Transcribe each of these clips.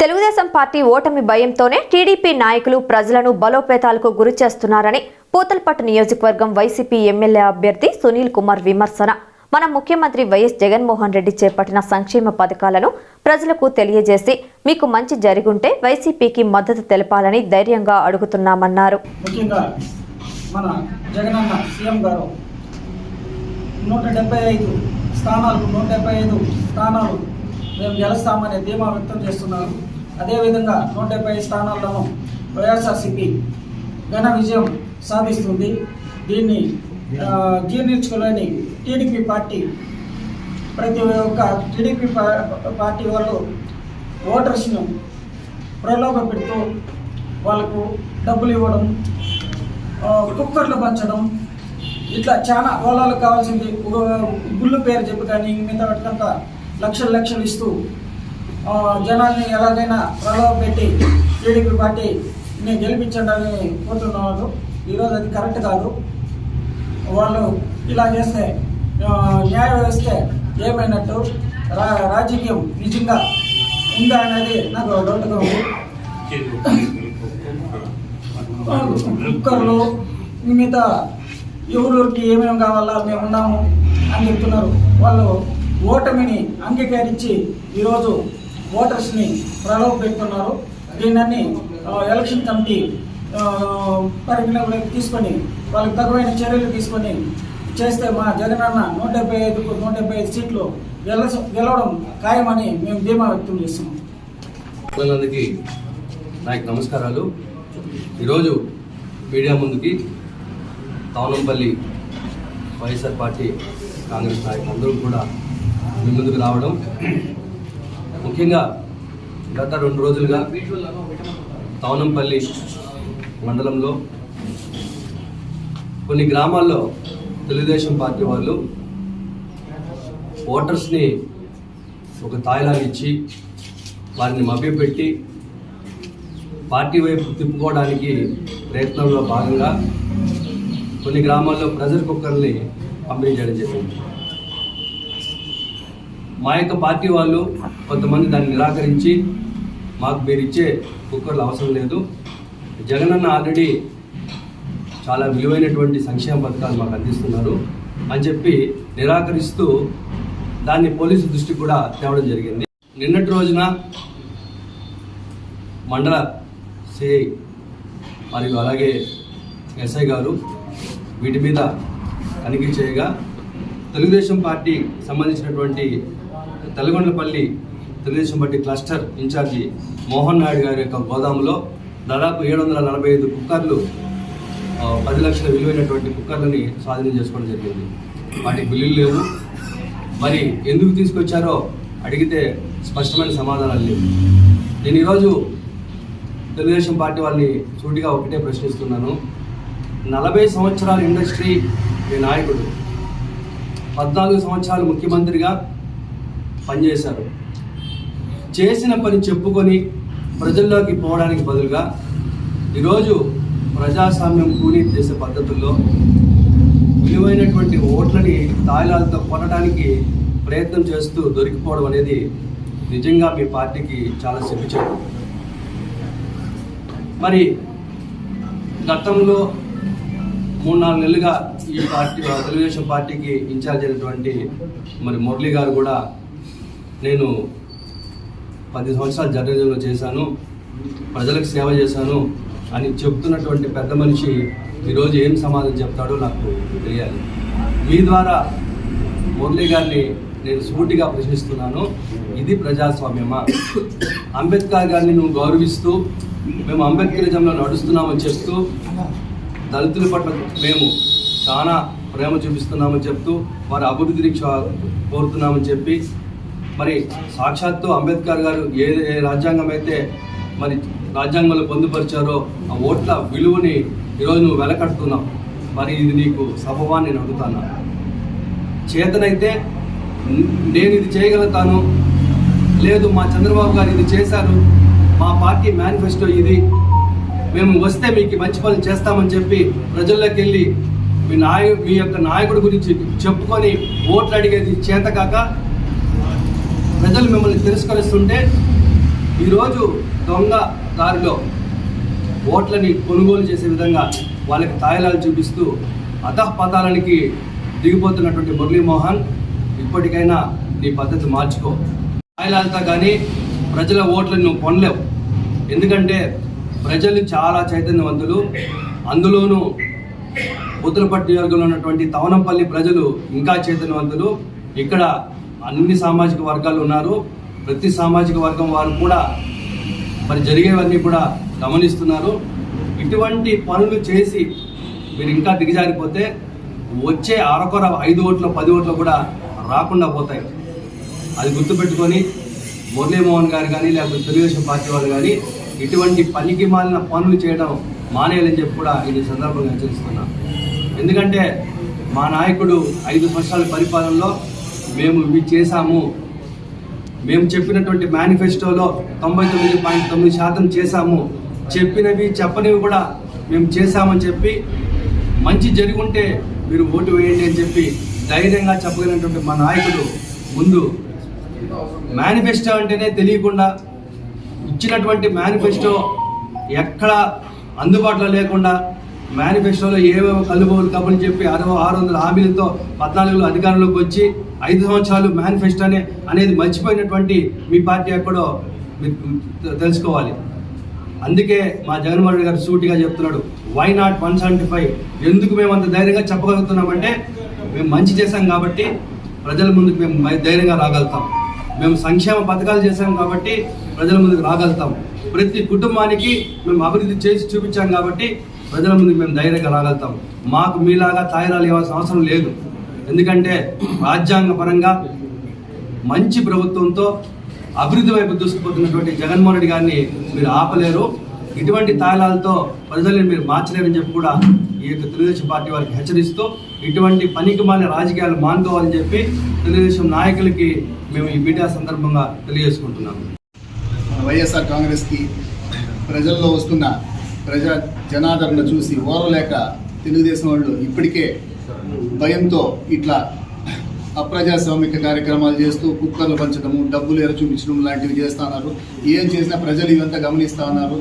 Telugu Desam party ఓటమి భయంతోనే TDP నాయకులు ప్రజలను బలోపేతాలకు గురి చేస్తున్నారని పూతల్పట్టు నియోజకవర్గం వైసీపీ ఎమ్మెల్యే అభ్యర్థి సునీల్ కుమార్ విమర్శన. మన ముఖ్యమంత్రి వైఎస్ జగన్మోహన్ రెడ్డి చేపట్టిన సంక్షేమ పథకాలను ప్రజలకు తెలియజేసి మీకు మంచి జరిగుంటే వైసీపీకి మద్దతు తెలపాలని ధైర్యంగా అడుగుతున్నామన్నారు. మన జగనన్న సీఎం గారు నూట డెబ్బై ఐదు నూట డెబ్బై ఐదు స్థానాలు మేము గెలుస్తామనే ధీమా వ్యక్తం చేస్తున్నారు. అదేవిధంగా నూట డెబ్బై స్థానాలను స్థానాల్లోనూ వైఎస్ఆర్సీపీ ఘన విజయం సాధిస్తుంది. దీన్ని జీర్ణించుకోలేని టీడీపీ పార్టీ ప్రతి ఒక్క టీడీపీ పార్టీ వాళ్ళు ఓటర్స్ను ప్రలోభ పెడుతూ వాళ్ళకు డబ్బులు ఇవ్వడం కుక్కర్లు పంచడం ఇట్లా చాలా వాళ్ళకు కావాల్సింది. గుళ్ళు పేరు చెప్పి కానీ మిగతా వాటికంతా లక్షలు లక్షలు ఇస్తూ జనాన్ని ఎలాగైనా ప్రలోభ పెట్టి టీడీపీ పార్టీని గెలిపించండి కోరుతున్నారు ఈరోజు అది కరెక్ట్ కాదు. వాళ్ళు ఇలా చేస్తే న్యాయ వ్యవస్థ ఏమైనట్టు? రా రాజకీయం నిజంగా ఉందా అనేది నాకు డౌట్గా ఉంది. కుక్కర్లు మిగతా ఎవరికి ఏమేమి కావాలా మేము ఉన్నాము అని చెప్తున్నారు. వాళ్ళు ఓటమిని అంగీకరించి ఈరోజు ఓటర్స్ని ప్రలోభ పెడుతున్నారు దీన్ని ఎలక్షన్ కమిటీ పరిగణలోకి తీసుకొని వాళ్ళకి తగువైన చర్యలు తీసుకొని చేస్తే మా జగనన్న నూట డెబ్బై ఐదుకు నూట డెబ్బై ఐదు సీట్లు గెల గెలవడం ఖాయమని మేము ధీమా వ్యక్తం చేస్తున్నాం. అందరికీ నాకు నమస్కారాలు. ఈరోజు మీడియా ముందుకి తవనంపల్లి వైఎస్ఆర్ పార్టీ కాంగ్రెస్ నాయకులు అందరూ కూడా మీ ముందుకు రావడం ముఖ్యంగా గత రెండు రోజులుగా తవనంపల్లి మండలంలో కొన్ని గ్రామాల్లో తెలుగుదేశం పార్టీ వాళ్ళు ఓటర్స్ని ఒక తాయిలాగా ఇచ్చి వారిని మభ్యపెట్టి పార్టీ వైపు తిప్పుకోవడానికి ప్రయత్నంలో భాగంగా కొన్ని గ్రామాల్లో ప్రెజర్ కుక్కర్ని పంపిణీ చేయడం జరిగింది. మా యొక్క పార్టీ వాళ్ళు కొంతమంది దాన్ని నిరాకరించి మాకు మీరు ఇచ్చే కుక్కర్లు అవసరం లేదు. జగనన్న ఆల్రెడీ చాలా విలువైనటువంటి సంక్షేమ పథకాలు మాకు అందిస్తున్నారు అని చెప్పి నిరాకరిస్తూ దాన్ని పోలీసు దృష్టికి కూడా తేవడం జరిగింది. నిన్నటి రోజున మండల సిఐ మరియు అలాగే ఎస్ఐ గారు వీటి మీద తనిఖీ చేయగా తెలుగుదేశం పార్టీ సంబంధించినటువంటి Tellagondapalli Telugu Desam party cluster in-charge Mohan Naidu గారి యొక్క గోదాములో దాదాపు ఏడు వందల నలభై ఐదు కుక్కర్లు పది లక్షల విలువైనటువంటి కుక్కర్లని స్వాధీనం చేసుకోవడం జరిగింది. వాటికి బిల్లులు లేవు. మరి ఎందుకు తీసుకొచ్చారో అడిగితే స్పష్టమైన సమాధానాలు లేవు. నేను ఈరోజు తెలుగుదేశం పార్టీ వాళ్ళని సూటిగా ఒకటే ప్రశ్నిస్తున్నాను. నలభై సంవత్సరాల ఇండస్ట్రీ మీ నాయకుడు పద్నాలుగు సంవత్సరాలు ముఖ్యమంత్రిగా పనిచేశారు. చేసిన పని చెప్పుకొని ప్రజల్లోకి పోవడానికి బదులుగా ఈరోజు ప్రజాస్వామ్యం కూలీ చేసే పద్ధతుల్లో విలువైనటువంటి ఓట్లని తాయిలాలతో కొనడానికి ప్రయత్నం చేస్తూ దొరికిపోవడం అనేది నిజంగా మీ పార్టీకి చాలా సిగ్గుచేటు మరి గతంలో మూడు నాలుగు నెలలుగా ఈ పార్టీ తెలుగుదేశం పార్టీకి ఇన్ఛార్జ్ అయినటువంటి మరి మురళి గారు కూడా నేను పది సంవత్సరాలు జర్నలిజంలో చేశాను ప్రజలకు సేవ చేశాను అని చెప్తున్నటువంటి పెద్ద మనిషి ఈరోజు ఏం సమాధానం చెప్తాడో నాకు తెలియాలి. మీ ద్వారా మురళీ గారిని నేను సూటిగా ప్రశ్నిస్తున్నాను ఇది ప్రజాస్వామ్యమా? అంబేద్కర్ గారిని నువ్వు గౌరవిస్తూ మేము అంబేద్కరిజంలో నడుస్తున్నామని చెప్తూ దళితుల పట్ల మేము చాలా ప్రేమ చూపిస్తున్నామని చెప్తూ వారి అభివృద్ధిని చా- కోరుతున్నామని చెప్పి మరి సాక్షాత్తు అంబేద్కర్ గారు ఏ రాజ్యాంగం అయితే మరి రాజ్యాంగంలో పొందుపరిచారో ఆ ఓట్ల విలువని ఈరోజు నువ్వు వెలకడుతున్నావు. మరి ఇది నీకు సబవా నేను అడుగుతాను? చేతనైతే నేను ఇది చేయగలుగుతాను. లేదు మా చంద్రబాబు గారు ఇది చేశారు. మా పార్టీ మేనిఫెస్టో ఇది. మేము వస్తే మీకు మంచి పనులు చేస్తామని చెప్పి ప్రజల్లోకి వెళ్ళి మీ నాయ మీ యొక్క నాయకుడి గురించి చెప్పుకొని ఓట్లు అడిగేది చేత కాక ప్రజలు మిమ్మల్ని తిరస్కరిస్తుంటే ఈరోజు దొంగ దారిలో ఓట్లని కొనుగోలు చేసే విధంగా వాళ్ళకి తాయిలాలు చూపిస్తూ అధపతాలనికి దిగిపోతున్నటువంటి మురళీమోహన్ ఇప్పటికైనా నీ పద్ధతి మార్చుకో. తాయిలాలతో కానీ ప్రజల ఓట్లను నువ్వు కొనలేవు. ఎందుకంటే ప్రజలు చాలా చైతన్యవంతులు. అందులోనూ ఉత్తరపట్టు వర్గంలో ఉన్నటువంటి తవనంపల్లి ప్రజలు ఇంకా చైతన్యవంతులు. ఇక్కడ అన్ని సామాజిక వర్గాలు ఉన్నారు. ప్రతి సామాజిక వర్గం వారు కూడా మరి జరిగేవన్నీ కూడా గమనిస్తున్నారు. ఇటువంటి పనులు చేసి మీరు ఇంకా దిగజారిపోతే వచ్చే అరకొర ఐదు ఓట్లు పది ఓట్లు కూడా రాకుండా పోతాయి. అది గుర్తుపెట్టుకొని మురళీమోహన్ గారు కానీ లేకపోతే తెలుగుదేశం పార్టీ వాళ్ళు కానీ ఇటువంటి పనికి మాలిన పనులు చేయడం మానేయాలని చెప్పి కూడా ఇది సందర్భంగా హెచ్చరిస్తున్నాను. ఎందుకంటే మా నాయకుడు ఐదు సంవత్సరాల పరిపాలనలో మేము ఇవి చేశాము. మేము చెప్పినటువంటి మేనిఫెస్టోలో తొంభై తొమ్మిది పాయింట్ తొమ్మిది శాతం చేశాము. చెప్పినవి చెప్పనివి కూడా మేము చేశామని చెప్పి మంచి జరుగుంటే ఉంటే మీరు ఓటు వేయండి అని చెప్పి ధైర్యంగా చెప్పగలిగినటువంటి మా నాయకుడు ముందు మేనిఫెస్టో అంటేనే తెలియకుండా ఇచ్చినటువంటి మేనిఫెస్టో ఎక్కడ అందుబాటులో లేకుండా మేనిఫెస్టోలో ఏవేవో కల్లుబోలు కబులు చెప్పి అరవై ఆరు వందల హామీలతో పద్నాలుగులో అధికారంలోకి వచ్చి ఐదు సంవత్సరాలు మేనిఫెస్టో అనేది మర్చిపోయినటువంటి మీ పార్టీ ఎక్కడో తెలుసుకోవాలి. అందుకే మా జగన్మోహన్ రెడ్డి గారు సూటిగా చెప్తున్నాడు why not one seventy five ఎందుకు మేము అంత ధైర్యంగా చెప్పగలుగుతున్నామంటే మేము మంచి చేశాం కాబట్టి ప్రజల ముందుకు మేము ధైర్యంగా రాగలుగుతాం. మేము సంక్షేమ పథకాలు చేశాం కాబట్టి ప్రజల ముందుకు రాగలుగుతాం. ప్రతి కుటుంబానికి మేము అభివృద్ధి చేసి చూపించాం కాబట్టి ప్రజల ముందు మేము ధైర్యంగా రాగలుగుతాం మాకు మీలాగా తాయిరాలు ఇవ్వాల్సిన అవసరం లేదు. ఎందుకంటే రాజ్యాంగ పరంగా మంచి ప్రభుత్వంతో అభివృద్ధి వైపు దూసుకుపోతున్నటువంటి జగన్మోహన్ రెడ్డి గారిని మీరు ఆపలేరు. ఇటువంటి తాయిలాలతో ప్రజల్ని మీరు మార్చలేరని చెప్పి కూడా ఈ యొక్క తెలుగుదేశం పార్టీ వారికి హెచ్చరిస్తూ ఇటువంటి పనికి మాని రాజకీయాలు మానుకోవాలని చెప్పి తెలుగుదేశం నాయకులకి మేము ఈ మీడియా సందర్భంగా తెలియజేసుకుంటున్నాము. వైఎస్ఆర్ కాంగ్రెస్కి ప్రజల్లో వస్తున్న ప్రజా జనాదరణ చూసి ఓరలేక తెలుగుదేశం వాళ్ళు ఇప్పటికే భయంతో ఇట్లా అప్రజాస్వామిక కార్యక్రమాలు చేస్తూ కుక్కర్లు పంచడము డబ్బులు ఎర చూపించడం లాంటివి చేస్తున్నారు ఏం చేసినా ప్రజలు ఇవంతా గమనిస్తూ ఉన్నారు.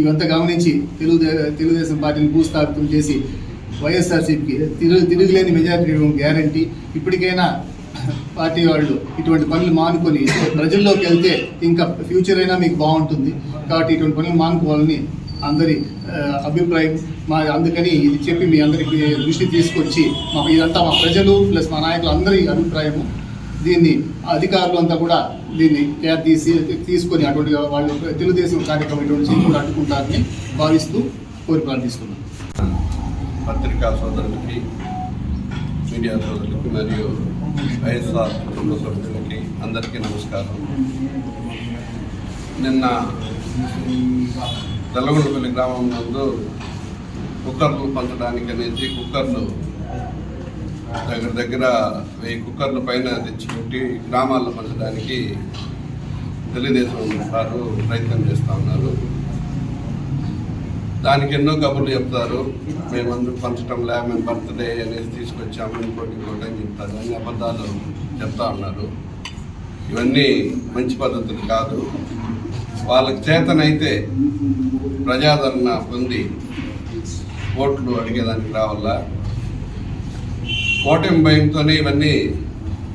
ఇవంతా గమనించి తెలుగుదే తెలుగుదేశం పార్టీని భూస్థాపితం చేసి వైఎస్ఆర్సీపీకి తిరుగు తిరుగులేని మెజారిటీ గ్యారంటీ. ఇప్పటికైనా పార్టీ వాళ్ళు ఇటువంటి పనులు మానుకొని ప్రజల్లోకి వెళ్తే ఇంకా ఫ్యూచర్ అయినా మీకు బాగుంటుంది. కాబట్టి ఇటువంటి పనులు మానుకోవాలని అందరి అభిప్రాయం. మా అందుకని ఇది చెప్పి మీ అందరికి దృష్టి తీసుకొచ్చి మా ఇదంతా మా ప్రజలు ప్లస్ మా నాయకులు అందరి అభిప్రాయము. దీన్ని అధికారులు అంతా కూడా దీన్ని కేర్ తీసి తీసుకొని అటువంటి వాళ్ళు తెలుగుదేశం కార్యక్రమం ఇటువంటి చేయకుండా అడ్డుకుంటారని భావిస్తూ కోరి ప్రార్థిస్తున్నాను పత్రికా సోదరులకి మీడియా సోదరులకి మరియు వైఎస్ఆర్ కుటుంబ సభ్యులకి అందరికీ నమస్కారం. నిన్న తెల్లగొండపల్లి గ్రామం నందు కుక్కర్లు పంచడానికి అనేది కుక్కర్లు దగ్గర దగ్గర వెయ్యి కుక్కర్లు పైన తెచ్చిపెట్టి గ్రామాల్లో పంచడానికి తెలుగుదేశం వారు ప్రయత్నం చేస్తూ ఉన్నారు. దానికి ఎన్నో కబుర్లు చెప్తారు. మేమందరూ పంచడం లే మేము బర్త్డే అనేసి తీసుకొచ్చాము ఇంకోటి ఇంకోటి అని చెప్తారు. అని అబద్ధాలు చెప్తా ఉన్నారు. ఇవన్నీ మంచి పద్ధతులు కాదు. వాళ్ళకి చేతనైతే ప్రజాదరణ పొంది ఓట్లు అడిగేదానికి రావాలా? ఓటమి భయంతోనే ఇవన్నీ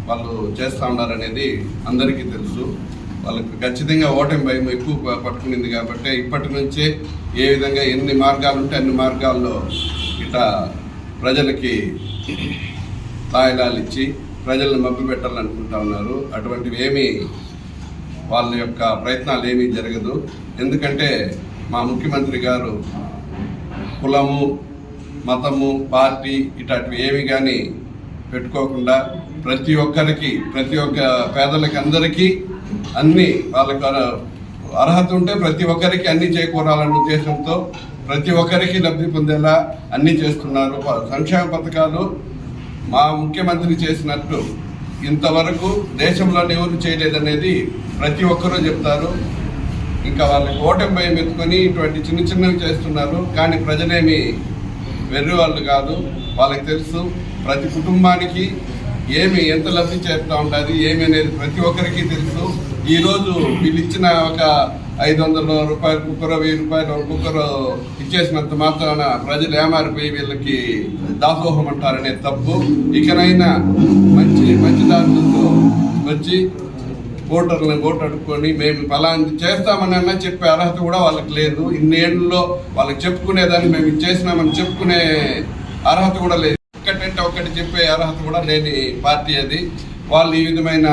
వాళ్ళు చేస్తూ ఉన్నారనేది అందరికీ తెలుసు. వాళ్ళకి ఖచ్చితంగా ఓటమి భయం ఎక్కువ పట్టుకునింది కాబట్టి ఇప్పటి నుంచే ఏ విధంగా ఎన్ని మార్గాలు ఉంటే అన్ని మార్గాల్లో ఇట ప్రజలకి తాయిలాలు ఇచ్చి ప్రజలను మబ్బు పెట్టాలనుకుంటా ఉన్నారు. అటువంటివి ఏమీ వాళ్ళ యొక్క ప్రయత్నాలు ఏమీ జరగదు. ఎందుకంటే మా ముఖ్యమంత్రి గారు కులము మతము పార్టీ ఇట్లాంటివి ఏమి కానీ పెట్టుకోకుండా ప్రతి ఒక్కరికి ప్రతి ఒక్క పేదలకి అందరికీ అన్ని వాళ్ళకి అర్హత ఉంటే ప్రతి ఒక్కరికి అన్ని చేకూరాలన్న ఉద్దేశంతో ప్రతి ఒక్కరికి లబ్ధి పొందేలా అన్ని చేస్తున్నారు. సంక్షేమ పథకాలు మా ముఖ్యమంత్రి చేసినట్టు ఇంతవరకు దేశంలోనే ఎవరు చేయలేదనేది ప్రతి ఒక్కరూ చెప్తారు. ఇంకా వాళ్ళకి ఓటమి భయం ఎత్తుకొని ఇటువంటి చిన్న చిన్నవి చేస్తున్నారు. కానీ ప్రజలేమి వెర్రి వాళ్ళు కాదు. వాళ్ళకి తెలుసు ప్రతి కుటుంబానికి ఏమి ఎంత లబ్ధి చేస్తూ ఉంటుంది ఏమి అనేది ప్రతి ఒక్కరికి తెలుసు. ఈరోజు వీళ్ళు ఇచ్చిన ఒక ఐదు వందల రూపాయలు కుక్కర వెయ్యి రూపాయలు కుక్కరు ఇచ్చేసినంత మాత్రాన ప్రజలు ఏమారిపోయి వీళ్ళకి దాసోహం అంటారనే తప్పు. ఇకనైనా మంచి మంచి దారులతో వచ్చి ఓటర్లను ఓటు అడుక్కొని మేము ఫలాంటి చేస్తామని అన్న చెప్పే అర్హత కూడా వాళ్ళకి లేదు. ఇన్నేళ్ళలో వాళ్ళకి చెప్పుకునేదాన్ని మేము ఇచ్చేసినామని చెప్పుకునే అర్హత కూడా లేదు. ఒక్కటంటే ఒక్కటి చెప్పే అర్హత కూడా లేని పార్టీ అది. వాళ్ళు ఈ విధమైన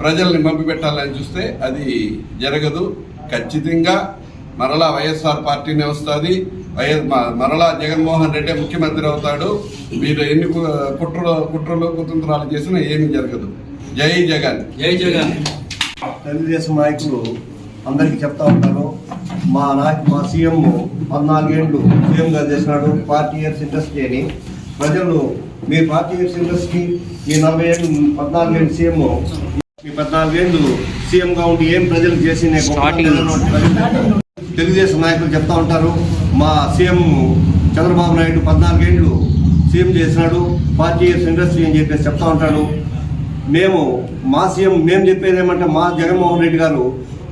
ప్రజల్ని పంపిపెట్టాలని చూస్తే అది జరగదు. ఖచ్చితంగా మరలా వైఎస్ఆర్ పార్టీనే వస్తుంది. వైఎస్ మ- మరలా జగన్మోహన్ రెడ్డి ముఖ్యమంత్రి అవుతాడు. మీరు ఎన్ని కు- కుట్రలు కుట్రలు కుతంత్రాలు చేసినా ఏమీ జరగదు. జై జగన్. జై జగన్. తెలుగుదేశం నాయకులు అందరికీ చెప్తా ఉంటారు. మా నాయకు మా సీఎం పద్నాలుగేళ్ళు సీఎంగా చేసినాడు. పార్టీ ఇయర్స్ ఇండస్ట్రీ అని. ప్రజలు మీ పార్టీ ఇయర్స్ ఇండస్ట్రీ మీ నలభై ఏళ్ళు పద్నాలుగేళ్ళు సీఎం మీ పద్నాలుగేళ్ళు సీఎంగా ఉండి ఏం ప్రజలకు చేసి తెలుగుదేశం నాయకులు చెప్తా ఉంటారు. మా సీఎం చంద్రబాబు నాయుడు పద్నాలుగేళ్ళు సీఎం చేసినాడు. పార్టీ ఇయర్స్ ఇండస్ట్రీ అని చెప్పేసి చెప్తా ఉంటాడు. మేము మా సీఎం మేము చెప్పేది ఏమంటే మా జగన్మోహన్ రెడ్డి గారు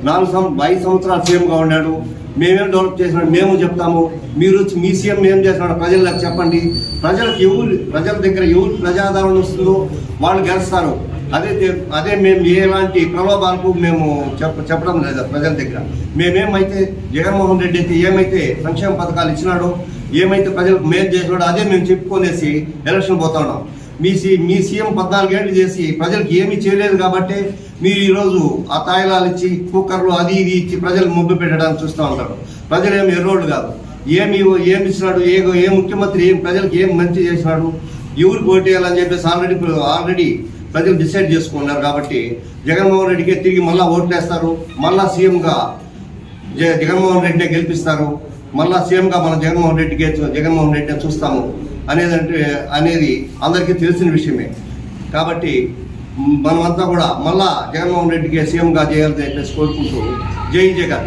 నాలుగు సం ఐదు సంవత్సరాలు సీఎంగా ఉన్నాడు మేమేం డెవలప్ చేసినాడు మేము చెప్తాము. మీరు వచ్చి మీ సీఎం ఏం చేసినాడు ప్రజలకు చెప్పండి. ప్రజలకు ఎవరు ప్రజల దగ్గర ఎవరు ప్రజాదరణ వస్తుందో వాళ్ళు గెలుస్తారు. అదే అదే మేము ఎలాంటి ప్రలోభాలకు మేము చెప్ప చెప్పడం లేదు ప్రజల దగ్గర. మేమేమైతే జగన్మోహన్ రెడ్డి అయితే ఏమైతే సంక్షేమ పథకాలు ఇచ్చినాడో ఏమైతే ప్రజలకు మేలు చేసినాడో అదే మేము చెప్పుకొనేసి ఎలక్షన్ పోతా ఉన్నాం. మీ సీ మీ సీఎం పద్నాలుగేళ్ళు చేసి ప్రజలకు ఏమీ చేయలేదు కాబట్టి మీరు ఈరోజు ఆ తాయిలాలు ఇచ్చి కుక్కర్లు అది ఇది ఇచ్చి ప్రజలు ముబ్బు పెట్టడానికి చూస్తూ ఉంటారు. ప్రజలు ఏమి ఎర్రోళ్ళు కాదు. ఏమి ఏమి ఇచ్చినాడు ఏ ఏ ముఖ్యమంత్రి ఏం ప్రజలకు ఏం మంచి చేసినాడు ఎవరికి ఓటేయాలని చెప్పేసి ఆల్రెడీ ఆల్రెడీ ప్రజలు డిసైడ్ చేసుకున్నారు కాబట్టి జగన్మోహన్ రెడ్డికి తిరిగి మళ్ళా ఓట్లేస్తారు. మళ్ళా సీఎంగా జ- జగన్మోహన్ రెడ్డినే గెలిపిస్తారు. మళ్ళా సీఎంగా మన జగన్మోహన్ రెడ్డికి జగన్మోహన్ రెడ్డిని చూస్తాము అనేది అంటే అనేది అందరికీ తెలిసిన విషయమే. కాబట్టి మనమంతా కూడా మళ్ళా జగన్మోహన్ రెడ్డికి సీఎంగా చేయాలని చెప్పేసి కోరుకుంటూ జై జగన్